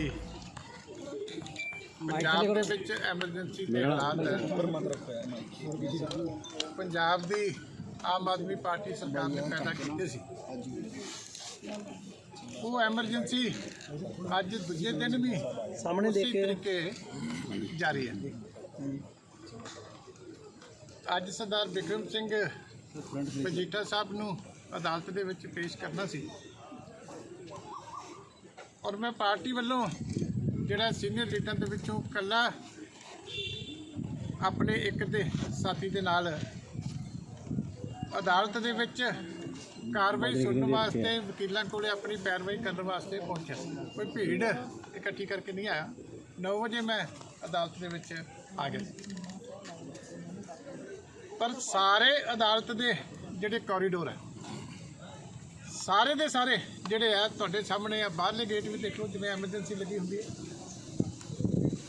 ਜਿਹੜੀ ਪੰਜਾਬ ਦੇ ਵਿੱਚ ਐਮਰਜੈਂਸੀ ਦੇ ਹਾਲਾਤ ਪੰਜਾਬ ਦੀ ਆਮ ਆਦਮੀ ਪਾਰਟੀ ਸਰਕਾਰ ਨੇ ਪੈਦਾ ਕੀਤੇ ਸੀ। ਉਹ ਐਮਰਜੈਂਸੀ ਅੱਜ ਦੂਜੇ ਦਿਨ ਵੀ ਸਾਹਮਣੇ ਦੇਖ ਉਸੇ ਕੇ। ਜਾਰੀ ਹੈ। ਅੱਜ ਸਰਦਾਰ ਬਿਕਰਮ ਸਿੰਘ ਮਜੀਠਾ ਸਾਹਿਬ ਨੂੰ ਅਦਾਲਤ ਦੇ ਵਿੱਚ ਪੇਸ਼ ਕਰਨਾ ਸੀ। ਔਰ ਮੈਂ ਪਾਰਟੀ ਵੱਲੋਂ ਜਿਹੜਾ ਸੀਨੀਅਰ ਲੀਡਰ ਦੇ ਵਿੱਚੋਂ ਕੱਲਾ ਆਪਣੇ ਇੱਕ ਦੇ ਸਾਥੀ ਦੇ ਨਾਲ ਅਦਾਲਤ ਦੇ ਵਿੱਚ ਕਾਰਵਾਈ ਸੁਣਨ ਵਾਸਤੇ ਵਕੀਲਾਂ ਕੋਲੇ ਆਪਣੀ ਪੈਰਵਾਈ ਕਰਨ ਵਾਸਤੇ ਪਹੁੰਚਿਆ। ਕੋਈ ਭੀੜ ਇਕੱਠੀ ਕਰਕੇ ਨਹੀਂ ਆਇਆ। 9 ਵਜੇ ਮੈਂ ਅਦਾਲਤ ਦੇ ਵਿੱਚ ਆ ਗਿਆ। ਪਰ ਸਾਰੇ ਅਦਾਲਤ ਦੇ ਜਿਹੜੇ ਕੋਰੀਡੋਰ ਹੈ ਸਾਰੇ ਦੇ ਸਾਰੇ ਜਿਹੜੇ ਆ ਤੁਹਾਡੇ ਸਾਹਮਣੇ ਆ ਬਾਹਰਲੇ ਗੇਟ ਵੀ ਦੇਖ ਲਓ ਜਿਵੇਂ ਐਮਰਜੈਂਸੀ ਲੱਗੀ ਹੁੰਦੀ ਹੈ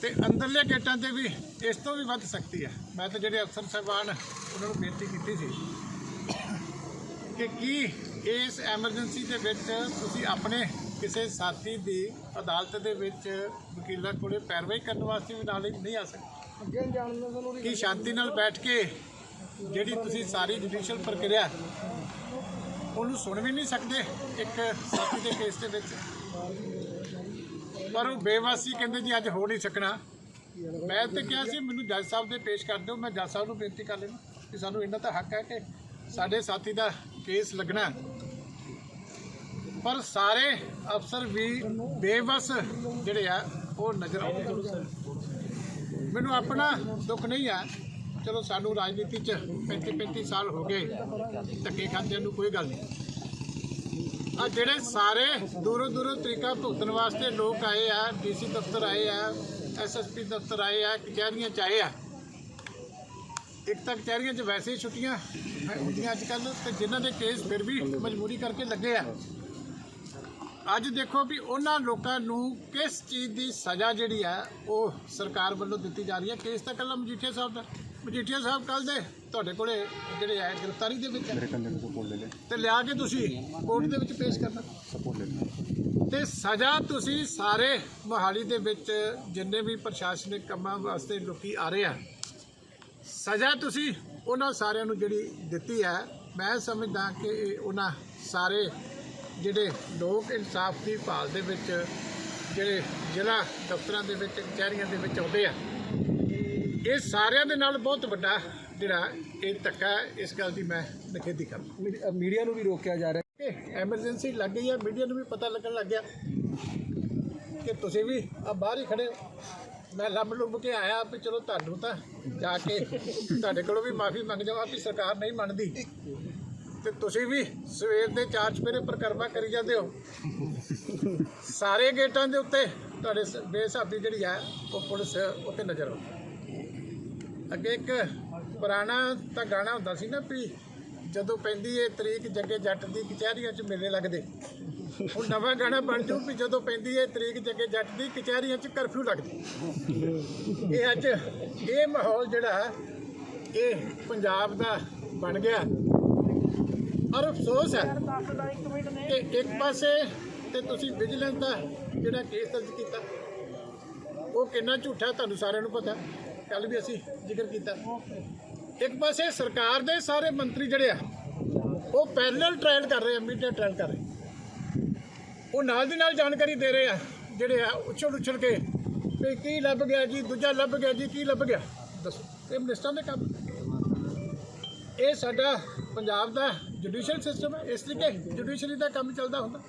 ਤੇ ਅੰਦਰਲੇ ਗੇਟਾਂ ਤੇ ਵੀ ਇਸ ਤੋਂ ਵੀ ਵੱਧ ਸਕਤੀ ਹੈ ਮੈਂ ਤਾਂ ਜਿਹੜੇ ਅਫਸਰ ਸਾਹਿਬਾਨ ਉਹਨਾਂ ਨੂੰ ਬੇਨਤੀ ਕੀਤੀ ਸੀ ਕਿ ਕੀ ਇਸ ਐਮਰਜੈਂਸੀ ਦੇ ਵਿੱਚ ਤੁਸੀਂ ਆਪਣੇ ਕਿਸੇ ਸਾਥੀ ਦੀ ਅਦਾਲਤ ਦੇ ਵਿੱਚ ਵਕੀਲਾਂ ਕੋਲੇ ਪੈਰਵਾਈ ਕਰਨ ਵਾਸਤੇ ਵੀ ਨਾਲ ਨਹੀਂ ਆ ਸਕਦੇ। ਕੀ ਸ਼ਾਂਤੀ ਨਾਲ ਬੈਠ ਕੇ ਜਿਹੜੀ ਤੁਸੀਂ ਸਾਰੀ ਜੁਡੀਸ਼ੀਅਲ ਪ੍ਰਕਿਰਿਆ ਉਹਨੂੰ ਸੁਣ ਵੀ ਨਹੀਂ ਸਕਦੇ ਇੱਕ ਸਾਥੀ ਦੇ ਕੇਸ ਦੇ ਵਿੱਚ। ਪਰ ਉਹ ਬੇਵਾਸੀ ਕਹਿੰਦੇ ਜੀ, ਅੱਜ ਹੋ ਨਹੀਂ ਸਕਣਾ। ਮੈਂ ਤਾਂ ਕਿਹਾ ਸੀ, ਮੈਨੂੰ ਜੱਜ ਸਾਹਿਬ ਦੇ ਪੇਸ਼ ਕਰ ਦਿਓ। ਮੈਂ ਜੱਜ ਸਾਹਿਬ ਨੂੰ ਬੇਨਤੀ ਕਰ ਲੈਣਾ ਕਿ ਸਾਨੂੰ ਇਹਨਾਂ ਦਾ ਹੱਕ ਹੈ ਕਿ ਸਾਡੇ ਸਾਥੀ ਦਾ ਕੇਸ ਲੱਗਣਾ ਪਰ ਸਾਰੇ ਅਫਸਰ ਵੀ ਬੇਵਸ ਜਿਹੜੇ ਆ, ਉਹ ਨਜ਼ਰ ਆਉਂਦੇ ਮੈਨੂੰ ਆਪਣਾ ਦੁੱਖ ਨਹੀਂ ਆ ਚਲੋ ਸਾਨੂੰ ਰਾਜਨੀਤੀ 'ਚ 35 35 ਸਾਲ ਹੋ ਗਏ, ਧੱਕੇ ਖਾਂਦਿਆਂ ਨੂੰ ਕੋਈ ਗੱਲ ਨਹੀਂ। ਆ ਜਿਹੜੇ ਸਾਰੇ ਦੂਰੋਂ ਦੂਰੋਂ ਤਰੀਕਾ ਭੁਗਤਣ ਵਾਸਤੇ ਲੋਕ ਆਏ ਆ, ਡੀਸੀ ਦਫ਼ਤਰ ਆਏ ਆ ਐਸਐਸਪੀ ਦਫ਼ਤਰ ਆਏ ਆ, ਕਚਹਿਰੀਆਂ 'ਚ ਆਏ ਆ। ਇੱਕ ਤਾਂ ਕਚਹਿਰੀਆਂ 'ਚ ਵੈਸੇ ਹੀ ਛੁੱਟੀਆਂ ਹੁੰਦੀਆਂ ਅੱਜ ਕੱਲ੍ਹ ਤੇ ਜਿਨ੍ਹਾਂ ਦੇ ਕੇਸ ਫਿਰ ਵੀ ਮਜਬੂਰੀ ਕਰਕੇ ਲੱਗੇ ਆ। ਅੱਜ ਦੇਖੋ ਵੀ ਉਹਨਾਂ ਲੋਕਾਂ ਨੂੰ ਕਿਸ ਚੀਜ਼ ਦੀ ਸਜ਼ਾ ਜਿਹੜੀ ਆ, ਉਹ ਸਰਕਾਰ ਵੱਲੋਂ ਦਿੱਤੀ ਜਾ ਰਹੀ ਹੈ ਕੇਸ ਤਾਂ ਕੱਲਾ ਮਜੀਠੀਆ ਸਾਹਿਬ ਦਾ। ਮਜੀਠੀਆ ਸਾਹਿਬ ਕੱਲ ਦੇ ਤੁਹਾਡੇ ਕੋਲੇ ਜਿਹੜੇ ਆ ਗ੍ਰਿਫਤਾਰੀ ਦੇ ਵਿੱਚ। ਆ। ਤੇ ਲਿਆ ਕੇ ਤੁਸੀਂ ਕੋਰਟ ਦੇ ਵਿੱਚ ਪੇਸ਼ ਕਰਨਾ। ਤੇ ਸਜ਼ਾ ਤੁਸੀਂ ਸਾਰੇ ਮੋਹਾਲੀ ਦੇ ਵਿੱਚ ਜਿੰਨੇ ਵੀ ਪ੍ਰਸ਼ਾਸਨਿਕ ਕੰਮਾਂ ਵਾਸਤੇ ਲੋਕੀ ਆ ਰਹੇ ਆ ਸਜ਼ਾ ਤੁਸੀਂ ਉਹਨਾਂ ਸਾਰਿਆਂ ਨੂੰ ਜਿਹੜੀ ਦਿੱਤੀ ਹੈ ਮੈਂ ਸਮਝਦਾ ਕਿ ਇਹ ਉਹਨਾਂ ਸਾਰੇ ਜਿਹੜੇ ਲੋਕ ਇਨਸਾਫ ਦੀ ਭਾਲ ਦੇ ਵਿੱਚ ਜਿਹੜੇ ਜ਼ਿਲ੍ਹਾ ਦਫ਼ਤਰਾਂ ਦੇ ਵਿੱਚ ਕਚਹਿਰੀਆਂ ਦੇ ਵਿੱਚ ਆਉਂਦੇ ਆ ਇਹ ਸਾਰਿਆਂ ਦੇ ਨਾਲ ਬਹੁਤ ਵੱਡਾ ਜਿਹੜਾ ਇਹ ਧੱਕਾ ਹੈ, ਇਸ ਗੱਲ ਦੀ ਮੈਂ ਨਿਖੇਧੀ ਕਰਦਾ ਮੀਡੀਆ ਨੂੰ ਵੀ ਰੋਕਿਆ ਜਾ ਰਿਹਾ ਕਿ ਐਮਰਜੈਂਸੀ ਲੱਗ ਗਈ ਹੈ, ਮੀਡੀਆ ਨੂੰ ਵੀ ਪਤਾ ਲੱਗਣ ਲੱਗ ਗਿਆ ਕਿ ਤੁਸੀਂ ਵੀ ਆ ਬਾਹਰ ਹੀ ਖੜੇ ਹੋ। ਮੈਂ ਲੱਭ ਲੁੱਭ ਕੇ ਆਇਆ ਵੀ ਚਲੋ ਤੁਹਾਨੂੰ ਤਾਂ ਜਾ ਕੇ ਤੁਹਾਡੇ ਕੋਲੋਂ ਵੀ ਮਾਫੀ ਮੰਗ ਜਾਵਾਂ ਵੀ ਸਰਕਾਰ ਨਹੀਂ ਮੰਨਦੀ। ਤੇ ਤੁਸੀਂ ਵੀ ਸਵੇਰ ਦੇ ਚਾਰ ਚਪੇਰੇ ਪ੍ਰਕਰਮਾ ਕਰੀ ਜਾਂਦੇ ਹੋ। ਸਾਰੇ ਗੇਟਾਂ ਦੇ ਉੱਤੇ ਤੁਹਾਡੇ ਸ- ਬੇਸਾਬੀ ਜਿਹੜੀ ਹੈ ਉਹ ਪੁਲਿਸ ਉੱਤੇ ਨਜ਼ਰ ਆਉਂਦੀ ਅੱਗੇ ਇੱਕ ਪੁਰਾਣਾ ਤਾਂ ਗਾਣਾ ਹੁੰਦਾ ਸੀ ਨਾ ਵੀ ਜਦੋਂ ਪੈਂਦੀ ਏ ਤਰੀਕ ਜੱਗੇ ਜੱਟ ਦੀ ਕਚਹਿਰੀਆਂ 'ਚ ਮੇਲੇ ਲੱਗਦੇ। ਹੁਣ ਨਵਾਂ ਗਾਣਾ ਬਣ ਜੂ ਵੀ ਜਦੋਂ ਪੈਂਦੀ ਏ ਤਰੀਕ ਜੱਗੇ ਜੱਟ ਦੀ ਕਚਹਿਰੀਆਂ 'ਚ ਕਰਫਿਊ ਲੱਗਦੀ। ਇਹ ਅੱਜ ਇਹ ਮਾਹੌਲ ਜਿਹੜਾ ਇਹ ਪੰਜਾਬ ਦਾ ਬਣ ਗਿਆ। ਔਰ ਅਫਸੋਸ ਹੈ ਕਿ ਇੱਕ ਪਾਸੇ ਤੇ ਤੁਸੀਂ ਵਿਜੀਲੈਂਸ ਦਾ ਜਿਹੜਾ ਕੇਸ ਦਰਜ ਕੀਤਾ, ਉਹ ਕਿੰਨਾ ਝੂਠਾ ਤੁਹਾਨੂੰ ਸਾਰਿਆਂ ਨੂੰ ਪਤਾ। ਕੱਲ ਵੀ ਅਸੀਂ ਜ਼ਿਕਰ ਕੀਤਾ। ਇੱਕ ਪਾਸੇ ਸਰਕਾਰ ਦੇ ਸਾਰੇ ਮੰਤਰੀ ਜਿਹੜੇ ਆ, ਉਹ ਪੈਰਲਲ ਟ੍ਰਾਇਲ ਕਰ ਰਹੇ ਆ ਮੀਡੀਆ ਟ੍ਰਾਇਲ ਕਰ ਰਹੇ ਉਹ ਨਾਲ ਦੀ ਨਾਲ ਜਾਣਕਾਰੀ ਦੇ ਰਹੇ ਆ, ਜਿਹੜੇ ਆ, ਉਛਲ ਉਛਲ ਕੇ ਵੀ ਕੀ ਲੱਭ ਗਿਆ ਜੀ, ਦੂਜਾ ਲੱਭ ਗਿਆ ਜੀ, ਕੀ ਲੱਭ ਗਿਆ। ਦੱਸੋ, ਇਹ ਮਿਨਿਸਟਰਾਂ ਦੇ ਕੰਮ। ਇਹ ਸਾਡਾ ਪੰਜਾਬ ਦਾ ਜੁਡੀਸ਼ੀਅਲ ਸਿਸਟਮ ਹੈ ਇਸ ਤਰੀਕੇ ਜੁਡੀਸ਼ਰੀ ਦਾ ਕੰਮ ਚੱਲਦਾ ਹੁੰਦਾ।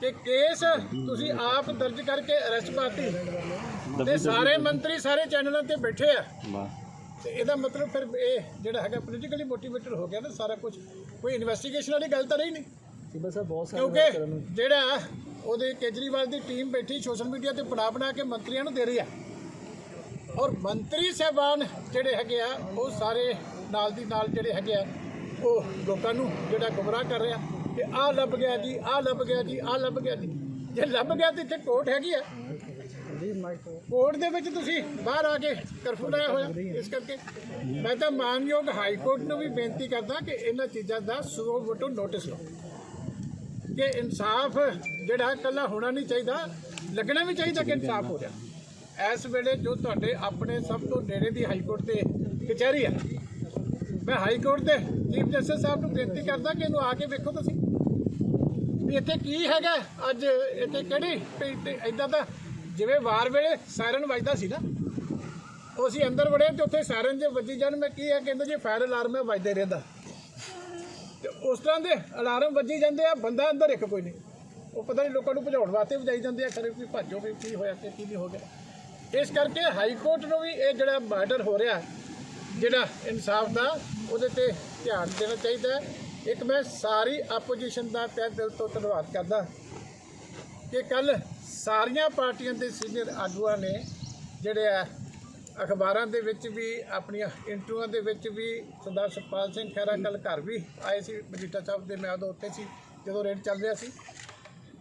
ਕਿ ਕੇਸ ਤੁਸੀਂ ਆਪ ਦਰਜ ਕਰਕੇ ਅਰੈਸਟ ਪਾਤੀ ਤੇ ਸਾਰੇ ਮੰਤਰੀ ਸਾਰੇ ਚੈਨਲਾਂ ਤੇ ਬੈਠੇ ਆ। ਤੇ ਇਹਦਾ ਮਤਲਬ ਫਿਰ ਇਹ ਜਿਹੜਾ ਹੈਗਾ ਪੋਲੀਟੀਕਲੀ ਮੋਟੀਵੇਟਡ ਹੋ ਗਿਆ ਨਾ ਸਾਰਾ ਕੁਝ ਕੋਈ ਇਨਵੈਸਟੀਗੇਸ਼ਨ ਵਾਲੀ ਗੱਲ ਤਾਂ ਰਹੀ ਨਹੀਂ। ਸਿਬਾ ਸਾਹਿਬ ਬਹੁਤ ਕਿਉਂਕਿ ਜਿਹੜਾ ਉਹਦੇ ਕੇਜਰੀਵਾਲ ਦੀ ਟੀਮ ਬੈਠੀ ਸੋਸ਼ਲ ਮੀਡੀਆ ਤੇ ਬਣਾ ਬਣਾ ਕੇ ਮੰਤਰੀਆਂ ਨੂੰ ਦੇ ਰਹੀ ਆ। ਔਰ ਮੰਤਰੀ ਸਾਹਿਬਾਨ ਜਿਹੜੇ ਹੈਗੇ ਆ ਉਹ ਸਾਰੇ ਨਾਲ ਦੀ ਨਾਲ ਜਿਹੜੇ ਹੈਗੇ ਆ ਉਹ ਲੋਕਾਂ ਨੂੰ ਜਿਹੜਾ ਗੁੰਮਰਾਹ ਕਰ ਰਿਹਾ ਕਿ ਆਹ ਲੱਭ ਗਿਆ ਜੀ ਆਹ ਲੱਭ ਗਿਆ ਜੀ ਆਹ ਲੱਭ ਗਿਆ ਜੀ। ਜੇ ਲੱਭ ਗਿਆ ਤੇ ਇੱਥੇ ਕੋਰਟ ਹੈਗੀ ਆ। ਕੋਰਟ ਦੇ ਵਿੱਚ ਤੁਸੀਂ ਬਾਹਰ ਆ ਕੇ ਕਰਫਿਊ ਲਾਇਆ ਹੋਇਆ, ਇਸ ਕਰਕੇ। ਮੈਂ ਤਾਂ ਮਾਨਯੋਗ ਹਾਈ ਕੋਰਟ ਨੂੰ ਵੀ ਬੇਨਤੀ ਕਰਦਾ ਕਿ ਇਹਨਾਂ ਚੀਜ਼ਾਂ ਦਾ ਸੁਓ ਵਟੋ ਨੋਟਿਸ ਲਓ। ਕਿ ਇਨਸਾਫ ਜਿਹੜਾ ਇਕੱਲਾ ਹੋਣਾ ਨਹੀਂ ਚਾਹੀਦਾ, ਲੱਗਣਾ ਵੀ ਚਾਹੀਦਾ ਕਿ ਇਨਸਾਫ ਹੋ ਰਿਹਾ। ਇਸ ਵੇਲੇ ਜੋ ਤੁਹਾਡੇ ਆਪਣੇ ਸਭ ਤੋਂ ਨੇੜੇ ਦੀ ਹਾਈ ਕੋਰਟ ਤੇ ਕਚਹਿਰੀ ਹੈ ਮੈਂ ਹਾਈ ਕੋਰਟ ਦੇ ਚੀਫ ਜਸਟਿਸ ਸਾਹਿਬ ਨੂੰ ਬੇਨਤੀ ਕਰਦਾ ਕਿ ਇਹਨੂੰ ਆ ਕੇ ਵੇਖੋ ਤੁਸੀਂ। ਵੀ ਇੱਥੇ ਕੀ ਹੈਗਾ, ਅੱਜ ਇੱਥੇ ਕਿਹੜੀ ਇਦਾਂ ਦਾ ਜਿਵੇਂ ਵਾਰ ਵੇਲੇ ਸਾਇਰਨ ਵੱਜਦਾ ਸੀ ਨਾ, ਉਹ ਅਸੀਂ ਅੰਦਰ ਵੜੇ ਤੇ ਉੱਥੇ ਸਾਇਰਨ ਜੇ ਵੱਜੀ ਜਾਣ, ਮੈਂ ਕੀ ਹੈ ਕਹਿੰਦੇ ਜੀ ਫਾਇਰ ਅਲਾਰਮ ਹੈ ਵੱਜਦੇ ਰਹਿੰਦਾ। ਤੇ ਉਸ ਤਰ੍ਹਾਂ ਦੇ ਅਲਾਰਮ ਵੱਜੀ ਜਾਂਦੇ ਆ, ਬੰਦਾ ਅੰਦਰ ਇੱਕ ਕੋਈ ਨਹੀਂ। ਉਹ ਪਤਾ ਨਹੀਂ ਲੋਕਾਂ ਨੂੰ ਭਜਾਉਣ ਵਾਸਤੇ ਵਜਾਈ ਜਾਂਦੇ ਆ, ਖਰੇ ਵੀ ਭੱਜੋ ਵੀ ਕੀ ਹੋਇਆ ਕਿ ਕੀ ਨਹੀਂ ਹੋ ਗਿਆ। ਇਸ ਕਰਕੇ ਹਾਈ ਕੋਰਟ ਨੂੰ ਵੀ ਇਹ ਜਿਹੜਾ ਮਰਡਰ ਹੋ ਰਿਹਾ, ਜਿਹੜਾ ਇਨਸਾਫ ਦਾ, ਉਹਦੇ ਤੇ ਧਿਆਨ ਦੇਣਾ ਚਾਹੀਦਾ ਇੱਕ ਮੈਂ ਸਾਰੀ ਆਪੋਜੀਸ਼ਨ ਦਾ ਤਹਿ ਦਿਲ ਤੋਂ ਧੰਨਵਾਦ ਕਰਦਾ ਕਿ ਕੱਲ ਸਾਰੀਆਂ ਪਾਰਟੀਆਂ ਦੇ ਸੀਨੀਅਰ ਆਗੂਆਂ ਨੇ ਜਿਹੜੇ ਆ ਅਖਬਾਰਾਂ ਦੇ ਵਿੱਚ ਵੀ, ਆਪਣੀਆਂ ਇੰਟਰਵਿਊਆਂ ਦੇ ਵਿੱਚ ਵੀ, ਸਰਦਾਰ ਸੁਖਪਾਲ ਸਿੰਘ ਖਹਿਰਾ ਕੱਲ ਘਰ ਵੀ ਆਏ ਸੀ, ਮਜੀਠਾ ਸਾਹਿਬ ਦੇ, ਮੈਂ ਉਦੋਂ ਉੱਥੇ ਸੀ, ਜਦੋਂ ਰੇਡ ਚੱਲ ਰਿਹਾ ਸੀ।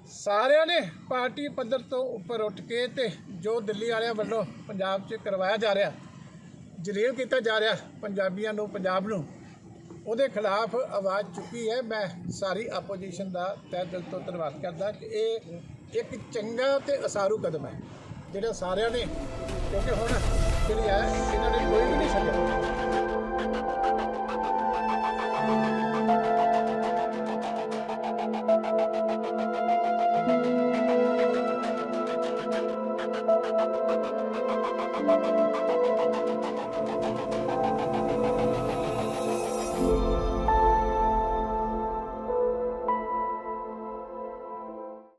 ਸਾਰਿਆਂ ਨੇ ਪਾਰਟੀ ਪੱਧਰ ਤੋਂ ਉੱਪਰ ਉੱਠ ਕੇ ਤੇ ਜੋ ਦਿੱਲੀ ਵਾਲਿਆਂ ਵੱਲੋਂ ਪੰਜਾਬ 'ਚ ਕਰਵਾਇਆ ਜਾ ਰਿਹਾ, ਜਲੀਲ ਕੀਤਾ ਜਾ ਰਿਹਾ ਪੰਜਾਬੀਆਂ ਨੂੰ, ਪੰਜਾਬ ਨੂੰ, ਉਹਦੇ ਖਿਲਾਫ ਆਵਾਜ਼ ਚੁੱਕੀ ਹੈ। ਮੈਂ ਸਾਰੀ ਆਪੋਜੀਸ਼ਨ ਦਾ ਤਹਿ ਦਿਲ ਤੋਂ ਧੰਨਵਾਦ ਕਰਦਾ ਕਿ ਇਹ ਇੱਕ ਚੰਗਾ ਤੇ ਅਸਾਰੂ ਕਦਮ ਹੈ, ਜਿਹੜਾ ਸਾਰਿਆਂ ਨੇ, ਕਿਉਂਕਿ ਹੁਣ ਜਿਹੜੀ ਹੈ, ਇਹਨਾਂ ਨੇ ਕੋਈ ਵੀ ਨਹੀਂ ਛੱਡਿਆ।